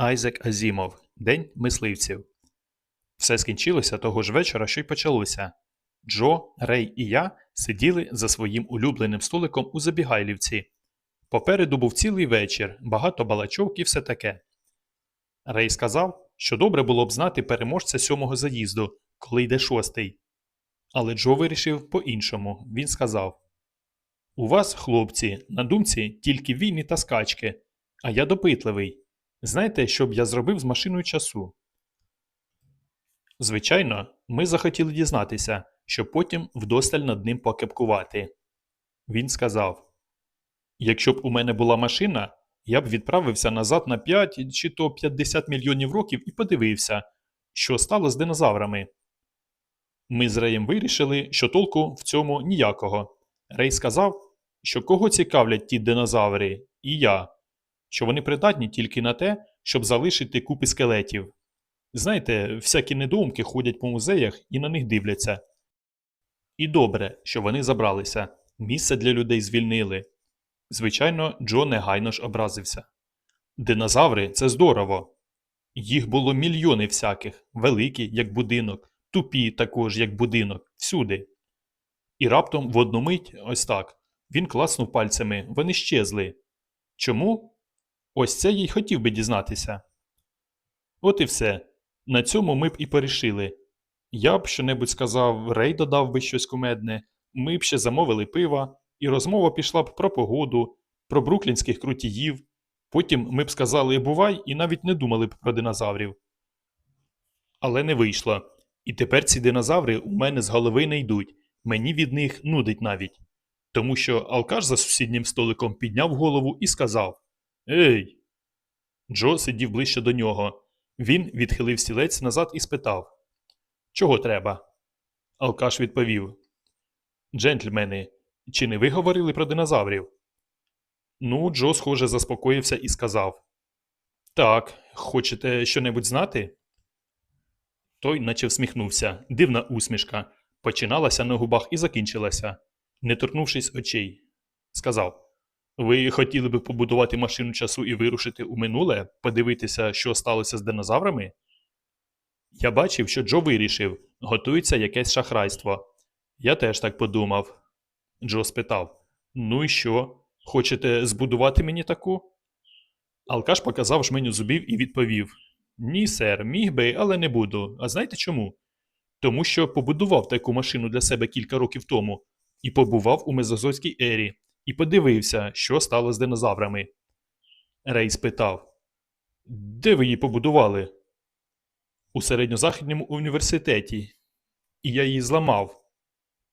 Айзек Азімов День мисливців. Все скінчилося того ж вечора, що й почалося. Джо, Рей і я сиділи за своїм улюбленим столиком у Забігайлівці. Попереду був цілий вечір, багато балачок і все таке. Рей сказав, що добре було б знати переможця сьомого заїзду, коли йде шостий. Але Джо вирішив по-іншому. Він сказав: У вас, хлопці, на думці тільки війни та скачки, а я допитливий. Знаєте, що б я зробив з машиною часу? Звичайно, ми захотіли дізнатися, щоб потім вдосталь над ним покепкувати. Він сказав: Якщо б у мене була машина, я б відправився назад на 5 чи то 50 мільйонів років і подивився, що стало з динозаврами. Ми з Реєм вирішили, що толку в цьому ніякого. Рей сказав, що кого цікавлять ті динозаври, і я, що вони придатні тільки на те, щоб залишити купи скелетів. Знаєте, всякі недоумки ходять по музеях і на них дивляться. І добре, що вони забралися, місце для людей звільнили. Звичайно, Джо негайно ж образився. Динозаври це здорово. Їх було мільйони всяких, великі, як будинок, тупі також, як будинок, всюди. І раптом в одну мить, ось так, він класнув пальцями, вони щезли. Чому? Ось це я й хотів би дізнатися. От і все. На цьому ми б і порішили. Я б щонебудь сказав, Рей додав би щось кумедне, ми б ще замовили пива, і розмова пішла б про погоду, про бруклінських крутіїв. Потім ми б сказали бувай і навіть не думали б про динозаврів. Але не вийшло. І тепер ці динозаври у мене з голови не йдуть, мені від них нудить навіть. Тому що алкаш за сусіднім столиком підняв голову і сказав Ей. Джо сидів ближче до нього. Він відхилив стілець назад і спитав Чого треба? Алкаш відповів Джентльмени, чи не ви говорили про динозаврів? Ну, Джо, схоже, заспокоївся і сказав Так, хочете щонебудь знати? Той наче всміхнувся. Дивна усмішка. Починалася на губах і закінчилася, не торкнувшись очей. Сказав Ви хотіли би побудувати машину часу і вирушити у минуле, подивитися, що сталося з динозаврами? Я бачив, що Джо вирішив, готується якесь шахрайство. Я теж так подумав. Джо спитав Ну і що? Хочете збудувати мені таку? Алкаш показав жменю зубів і відповів Ні, сер, міг би, але не буду. А знаєте чому? Тому що побудував таку машину для себе кілька років тому і побував у Мезозойській ері, і подивився, що стало з динозаврами. Рей спитав Де ви її побудували? У середньозахідному університеті. І я її зламав.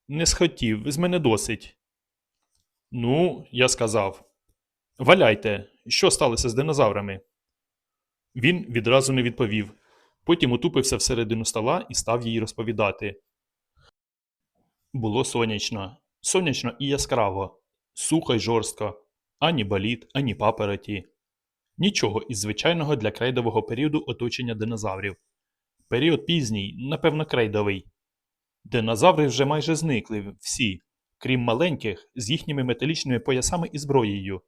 Не схотів, з мене досить. Ну, я сказав. Валяйте, що сталося з динозаврами? Він відразу не відповів. Потім утупився всередину стола і став їй розповідати. Було сонячно, сонячно і яскраво, сухо й жорстко, ані боліт, ані папороті. Нічого із звичайного для крейдового періоду оточення динозаврів. Період пізній, напевно, крейдовий. Динозаври вже майже зникли всі, крім маленьких, з їхніми металічними поясами і зброєю.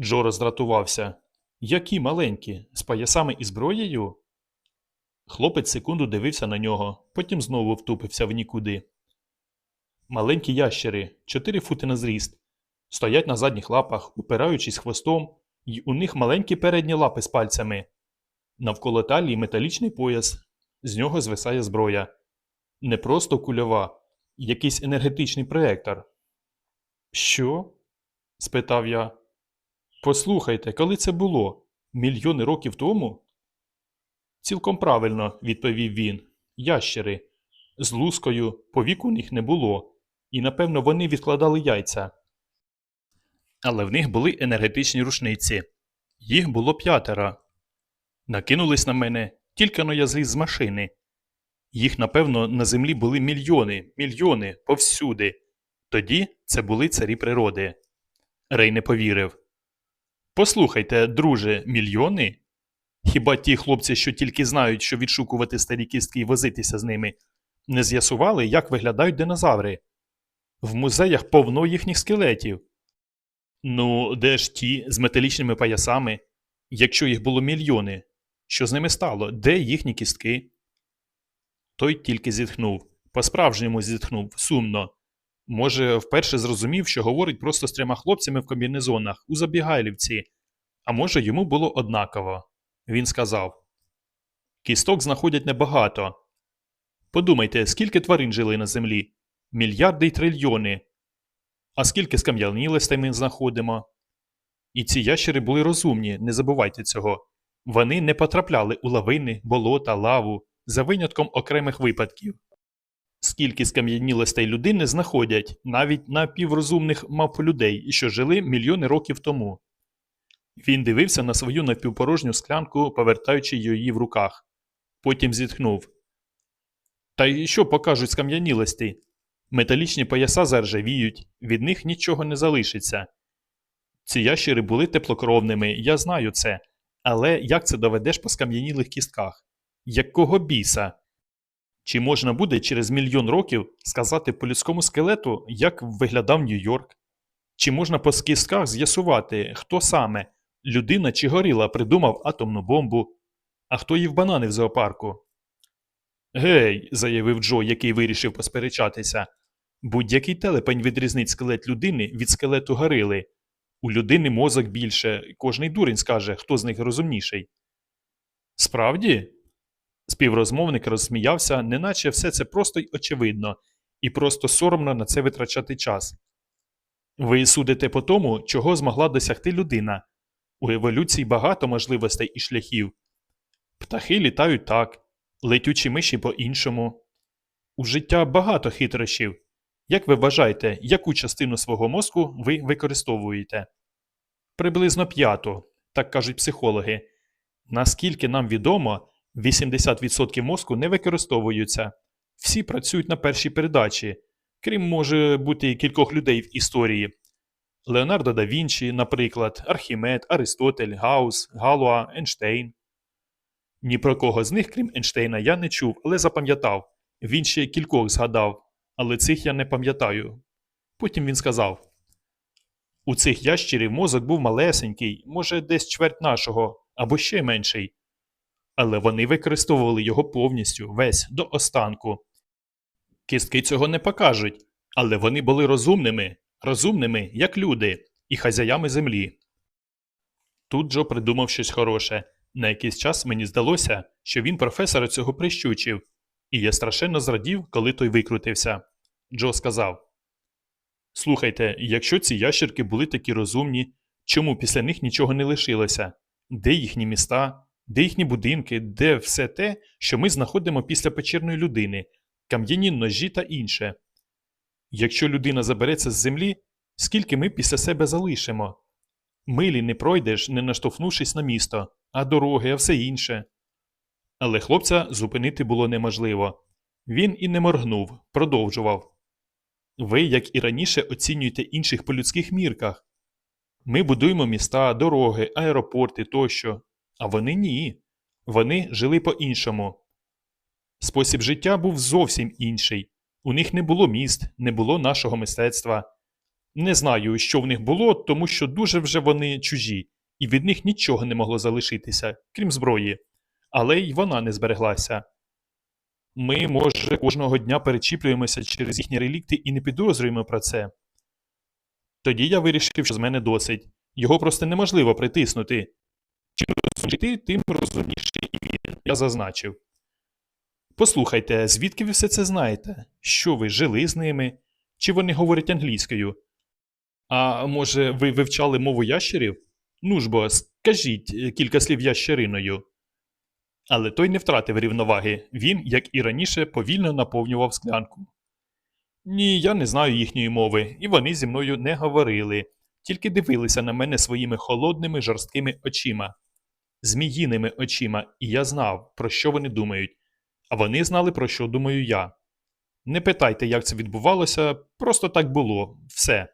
Джо роздратувався. Які маленькі, з поясами і зброєю? Хлопець секунду дивився на нього, потім знову втупився в нікуди. Маленькі ящери, чотири фути на зріст, стоять на задніх лапах, упираючись хвостом, і у них маленькі передні лапи з пальцями. Навколо талії металічний пояс, з нього звисає зброя. Не просто кульова, якийсь енергетичний проектор. Що? спитав я. Послухайте, коли це було? Мільйони років тому? Цілком правильно, відповів він. Ящери. З лускою повік у них не було, і напевно вони відкладали яйця. Але в них були енергетичні рушниці. Їх було п'ятеро. Накинулись на мене, тільки но я зліз з машини. Їх, напевно, на землі були мільйони, мільйони повсюди. Тоді це були царі природи. Рей не повірив. Послухайте, друже, мільйони? Хіба ті хлопці, що тільки знають, що відшукувати старі кістки і возитися з ними, не з'ясували, як виглядають динозаври? В музеях повно їхніх скелетів. Ну, де ж ті з металічними поясами? Якщо їх було мільйони, що з ними стало? Де їхні кістки? Той тільки зітхнув. По-справжньому зітхнув, сумно. Може, вперше зрозумів, що говорить просто з трьома хлопцями в комбінезонах у Забігайлівці, а може, йому було однаково. Він сказав: Кісток знаходять небагато. Подумайте, скільки тварин жили на землі? Мільярди й трильйони. А скільки скам'янілостей ми знаходимо? І ці ящери були розумні, не забувайте цього. Вони не потрапляли у лавини, болота, лаву, за винятком окремих випадків. Скільки скам'янілостей людини знаходять навіть на піврозумних мавполюдей, що жили мільйони років тому. Він дивився на свою напівпорожню склянку, повертаючи її в руках. Потім зітхнув. Та й що покажуть скам'янілості? Металічні пояса заржавіють, від них нічого не залишиться. Ці ящери були теплокровними, я знаю це. Але як це доведеш по скам'янілих кістках? Якого біса? Чи можна буде через мільйон років сказати по людському скелету, як виглядав Нью-Йорк? Чи можна по кістках з'ясувати, хто саме людина чи горіла придумав атомну бомбу, а хто їв банани в зоопарку? Гей, заявив Джо, який вирішив посперечатися. Будь-який телепень відрізнить скелет людини від скелету горили. У людини мозок більше, кожний дурень скаже, хто з них розумніший. Справді? Співрозмовник розсміявся, неначе все це просто й очевидно, і просто соромно на це витрачати час. Ви судите по тому, чого змогла досягти людина. У еволюції багато можливостей і шляхів. Птахи літають так, летючі миші по-іншому. У життя багато хитрощів. Як ви вважаєте, яку частину свого мозку ви використовуєте? Приблизно п'яту, так кажуть психологи. Наскільки нам відомо, 80% мозку не використовуються. Всі працюють на першій передачі, крім може бути кількох людей в історії. Леонардо да Вінчі, наприклад, Архімед, Аристотель, Гаус, Галуа, Ейнштейн. Ні про кого з них, крім Ейнштейна, я не чув, але запам'ятав. Він ще кількох згадав, але цих я не пам'ятаю. Потім він сказав: У цих ящерів мозок був малесенький, може, десь чверть нашого, або ще менший. Але вони використовували його повністю, весь до останку. Кістки цього не покажуть, але вони були розумними, розумними, як люди, і хазяями землі. Тут Джо придумав щось хороше. На якийсь час мені здалося, що він професора цього прищучив, і я страшенно зрадів, коли той викрутився. Джо сказав: Слухайте, якщо ці ящерки були такі розумні, чому після них нічого не лишилося? Де їхні міста, де їхні будинки, де все те, що ми знаходимо після печерної людини, кам'яні ножі та інше? Якщо людина забереться з землі, скільки ми після себе залишимо? Милі не пройдеш, не наштовхнувшись на місто, а дороги, а все інше. Але хлопця зупинити було неможливо. Він і не моргнув, продовжував. Ви, як і раніше, оцінюєте інших по людських мірках. Ми будуємо міста, дороги, аеропорти тощо, а вони ні. Вони жили по-іншому. Спосіб життя був зовсім інший. У них не було міст, не було нашого мистецтва. Не знаю, що в них було, тому що дуже вже вони чужі, і від них нічого не могло залишитися, крім зброї. Але й вона не збереглася. Ми, може, кожного дня перечіплюємося через їхні релікти і не підозрюємо про це. Тоді я вирішив, що з мене досить. Його просто неможливо притиснути. Чим розумніший тим розумніший і він, я зазначив. Послухайте, звідки ви все це знаєте? Що ви жили з ними? Чи вони говорять англійською? А може, ви вивчали мову ящерів? Ну ж бо, скажіть кілька слів ящериною. Але той не втратив рівноваги. Він, як і раніше, повільно наповнював склянку. Ні, я не знаю їхньої мови, і вони зі мною не говорили, тільки дивилися на мене своїми холодними жорсткими очима, зміїними очима, і я знав, про що вони думають, а вони знали, про що думаю я. Не питайте, як це відбувалося, просто так було, все.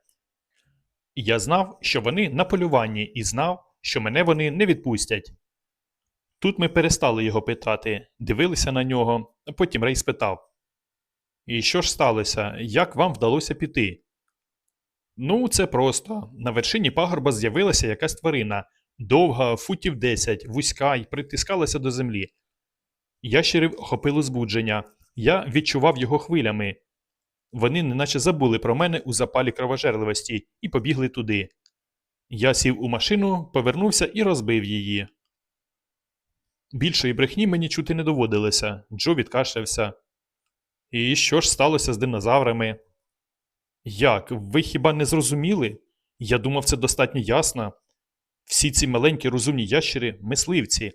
Я знав, що вони на полюванні, і знав, що мене вони не відпустять. Тут ми перестали його питати, дивилися на нього, а потім Рей спитав: І що ж сталося? Як вам вдалося піти? Ну, це просто. На вершині пагорба з'явилася якась тварина, довга, футів 10, вузька й притискалася до землі. Ящерів охопило збудження. Я відчував його хвилями. Вони неначе забули про мене у запалі кровожерливості і побігли туди. Я сів у машину, повернувся і розбив її. Більшої брехні мені чути не доводилося. Джо відкашлявся. І що ж сталося з динозаврами? Як? Ви хіба не зрозуміли? Я думав, це достатньо ясно. Всі ці маленькі розумні ящери мисливці.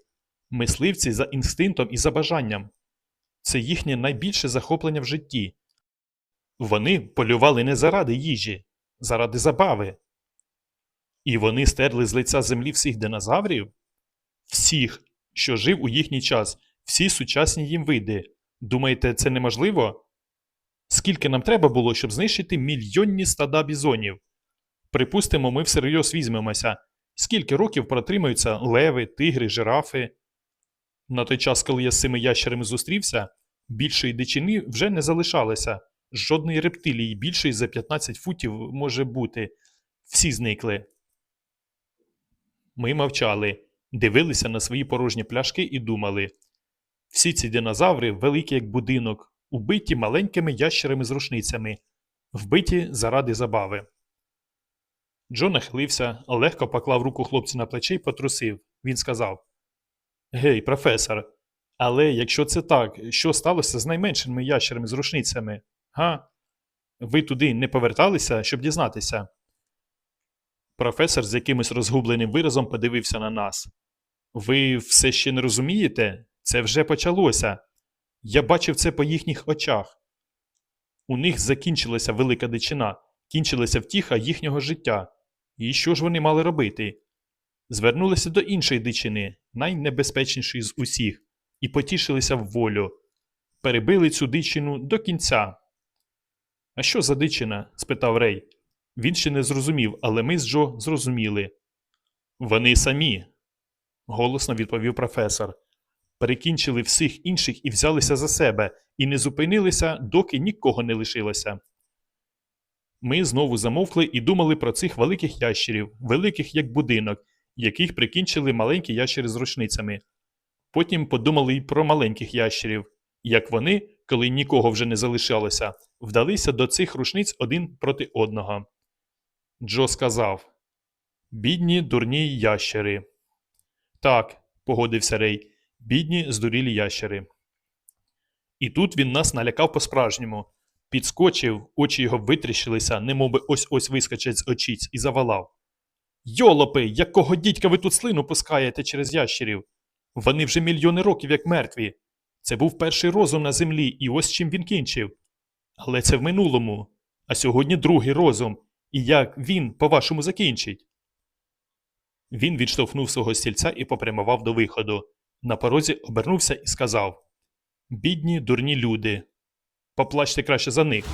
Мисливці за інстинктом і за бажанням. Це їхнє найбільше захоплення в житті. Вони полювали не заради їжі, заради забави. І вони стерли з лиця землі всіх динозаврів? Всіх, що жив у їхній час, всі сучасні їм види. Думаєте, це неможливо? Скільки нам треба було, щоб знищити мільйонні стада бізонів? Припустимо, ми всерйоз візьмемося. Скільки років протримаються леви, тигри, жирафи? На той час, коли я з цими ящерами зустрівся, більшої дичини вже не залишалося. Жодної рептилії більшої за 15 футів може бути. Всі зникли. Ми мовчали, дивилися на свої порожні пляшки і думали. Всі ці динозаври великі як будинок, убиті маленькими ящерами з рушницями, вбиті заради забави. Джо нахилився, легко поклав руку хлопцю на плече і потрусив. Він сказав: Гей, професор, але якщо це так, що сталося з найменшими ящерами з рушницями? Га? Ви туди не поверталися, щоб дізнатися? Професор з якимось розгубленим виразом подивився на нас. Ви все ще не розумієте? Це вже почалося. Я бачив це по їхніх очах. У них закінчилася велика дичина, кінчилася втіха їхнього життя. І що ж вони мали робити? Звернулися до іншої дичини, найнебезпечнішої з усіх, і потішилися в волю. Перебили цю дичину до кінця. А що за дичина? спитав Рей. Він ще не зрозумів, але ми з Джо зрозуміли. Вони самі, голосно відповів професор. Перекінчили всіх інших і взялися за себе, і не зупинилися, доки нікого не лишилося. Ми знову замовкли і думали про цих великих ящерів, великих як будинок, яких прикінчили маленькі ящери з рушницями. Потім подумали й про маленьких ящерів, як вони, коли нікого вже не залишалося, вдалися до цих рушниць один проти одного. Джо сказав Бідні дурні ящери. Так, погодився Рей, бідні здурілі ящери. І тут він нас налякав по-справжньому. Підскочив, очі його витріщилися, немовби ось ось вискочать з очіць, і завалав. Йолопи, якого дідька ви тут слину пускаєте через ящерів? Вони вже мільйони років як мертві. Це був перший розум на землі, і ось чим він кінчив. Але це в минулому. А сьогодні другий розум. І як він, по-вашому, закінчить? Він відштовхнув свого стільця і попрямував до виходу. На порозі обернувся і сказав Бідні, дурні люди. Поплачте краще за них.